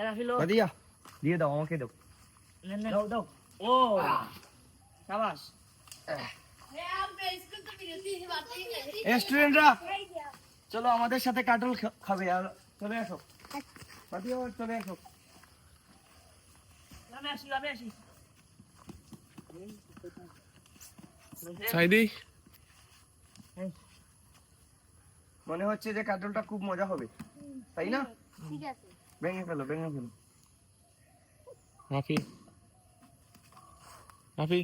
এ রাখিলো দিয়া দিয়ে দাও আমাকে দাও। দাও দাও। ও সাবাস। স্টুডেন্টরা চলো আমাদের সাথে কাটল খাবে আর চলে আসো। চলে আসো। আমি আসি সাইদি? মনে হচ্ছে যে কাটলটা খুব মজা হবে। তাই না? ঠিক আছে। ভেঙে ফেলো ভেঙে ফেলো রাফি রাফি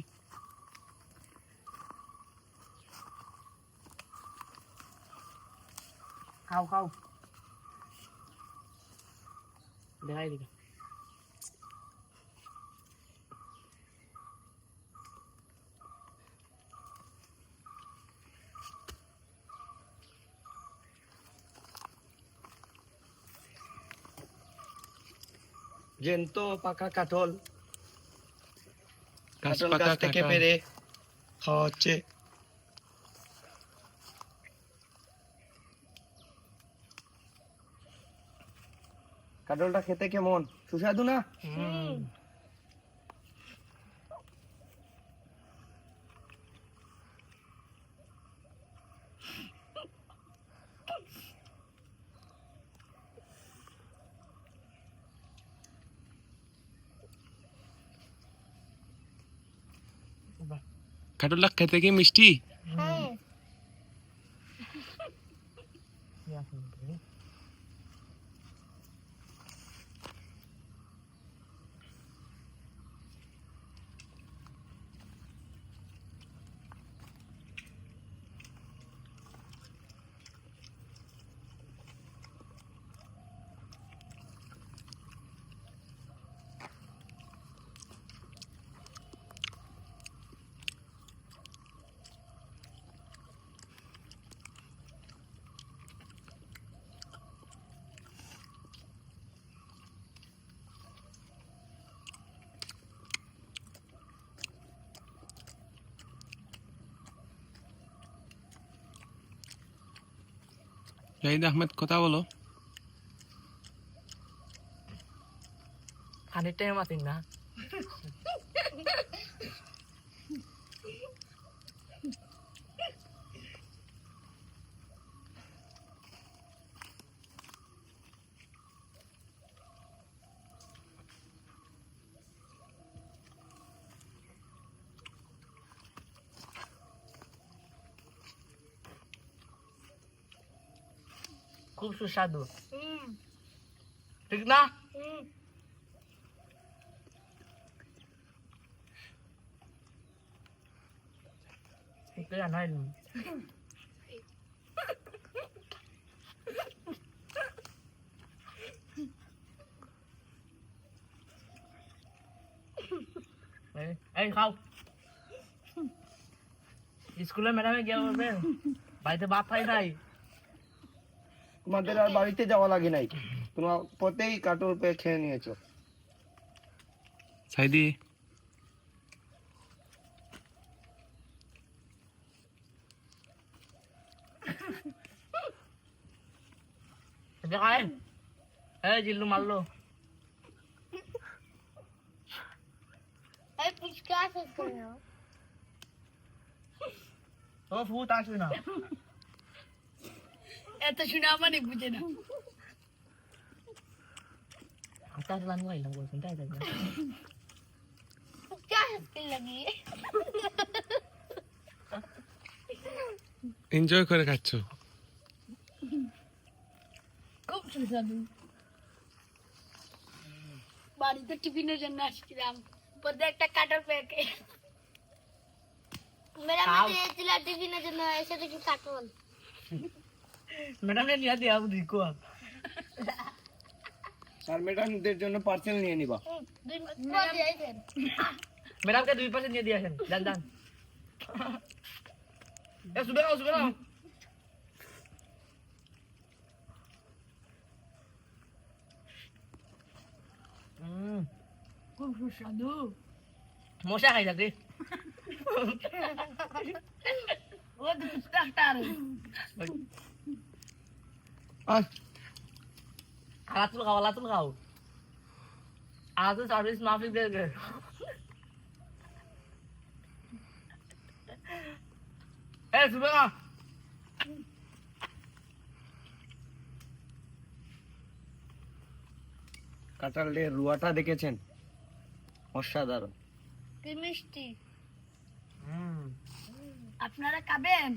খাও খাও দেখাই দিকে জ্যান্ত পাকা কাঠল। গাছ কাঠল গাছ থেকে পেরে খাওয়া হচ্ছে। কাঠলটা খেতে কেমন? সুস্বাদু না? কাটুল্লা খেতে কি মিষ্টি? জাহিদ আহমেদ কথা বলো খানির টাইম মাতিন না খুব সুস্বাদু। ঠিক না? হুম। ঠিক এই খাও। স্কুলে ম্যাডামে গিয়ে বলবে বাড়িতে ভাত খাই নাই? তোমাদের আর বাড়িতে যাওয়া লাগে নাই। তোমার পথেই কাটল পেয়ে খেয়ে নিয়েছো। সাইদি। দেখায় এই জিল্লু মারলো। এই পুচকা ফুট আসবে না। এত শুনে আমারই বুঝে না। লান গাইলাম বলছেন তাই তাই করে এনজয় করে খাচ্ছ? খুব সুস্বাদু বাড়িতে টিফিনের জন্য আসছিলাম। পথে একটা পেকে। ম্যাডাম খাও। টিফিনের জন্য এসে দেখি কাঠল? ম্যাডাম নিয়ে দিয়ে আমি দিকো আর ম্যাডামদের জন্য পার্সেল নিয়ে নিবা। ম্যাডামকে দুই পার্সেল নিয়ে দিয়ে আসেন। যান যান। এ সুবে নাও সুবে খুব সুস্বাদু। মশা খাই যাতে ও দুপুরটা আলাতুল খাও আলাতুল খাও। আলাতুল সার্ভিস মাফিক এ না কাঁঠালের রুয়াটা দেখেছেন? অসাধারণ। কি মিষ্টি। আপনারা খাবেন?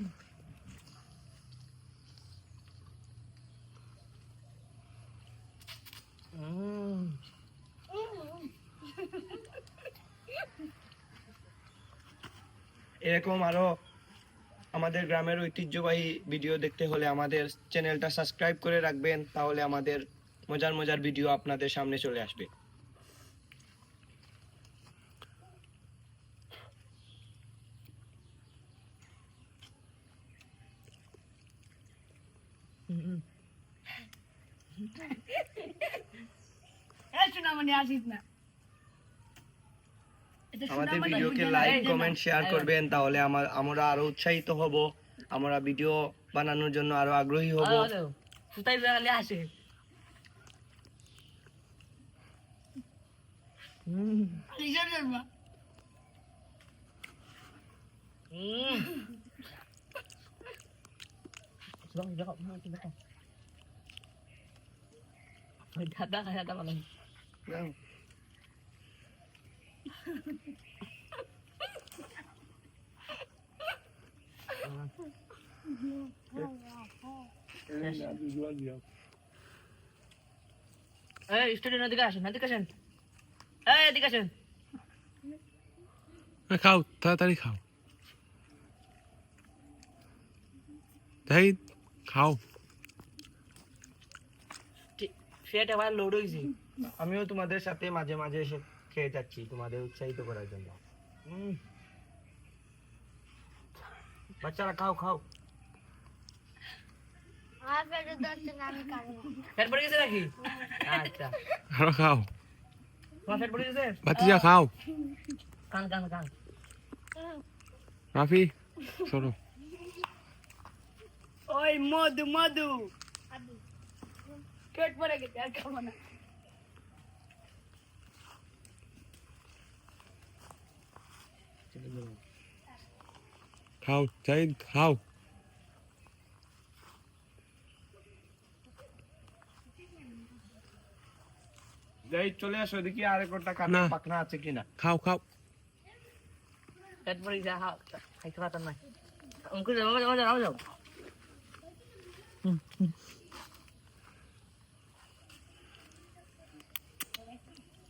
এরকম আরও আমাদের গ্রামের ঐতিহ্যবাহী ভিডিও দেখতে হলে আমাদের চ্যানেলটা সাবস্ক্রাইব করে রাখবেন, তাহলে আমাদের মজার মজার ভিডিও আপনাদের সামনে চলে আসবে। আমাদের ভিডিওকে লাইক কমেন্ট শেয়ার করবেন তাহলে আমার আমরা আরও উৎসাহিত হব। আমরা ভিডিও বানানোর জন্য আরও আগ্রহী হব। সুতাই বেলে আসে। দাদা খাই দাদা। মানুষ যাও এই স্টুডেন্ট এদিকে আসেন এদিকে আসেন এই এদিকে আসেন খাও তাড়াতাড়ি খাও তাই খাও সেটা আবার লোড হয়েছে আমিও তোমাদের সাথে মাঝে মাঝে এসে খেয়ে যাচ্ছি তোমাদের উৎসাহিত করার জন্য। বাচ্চারা খাও খাও। আচ্ছা। আরও খাও। তোমার ফ্যাট পড়ে গেছে? ভাতিজা খাও। কান কান কান রাফি সরো। ওই মধু মধু। পেট পড়ে গেছে আর খাব না। খাও চাই খাও। যাই চলে আসো দেখি আর একটা। কাটা পাকনা আছে কিনা। খাও খাও। পড়ে গেছে হা খাইতে পারতাম না। অঙ্কুর যাও যাও যাও যাও।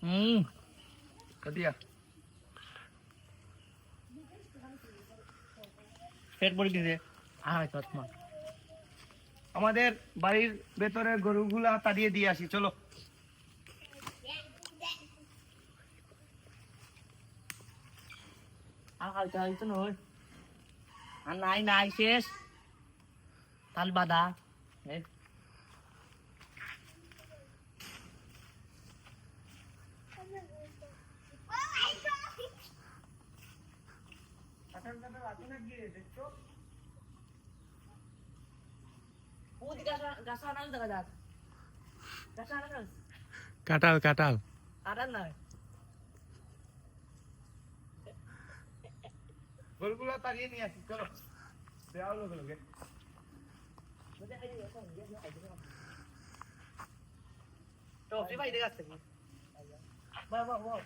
হুম। কাটিয়া। ফ্যাট ভরে গেছে আর চশমা। আমাদের বাড়ির ভেতরে গরুগুলা তাড়িয়ে দিয়ে আসি, চলো। নাই নাই, শেষ। তাল বাদা যাক কাটাল কাটাল নয় গরুগুলা তাড়িয়ে নিয়ে আসি চলো। দেওয়া লোকে তো ভাই দেখে আসছে বাহ বাহ বাহ।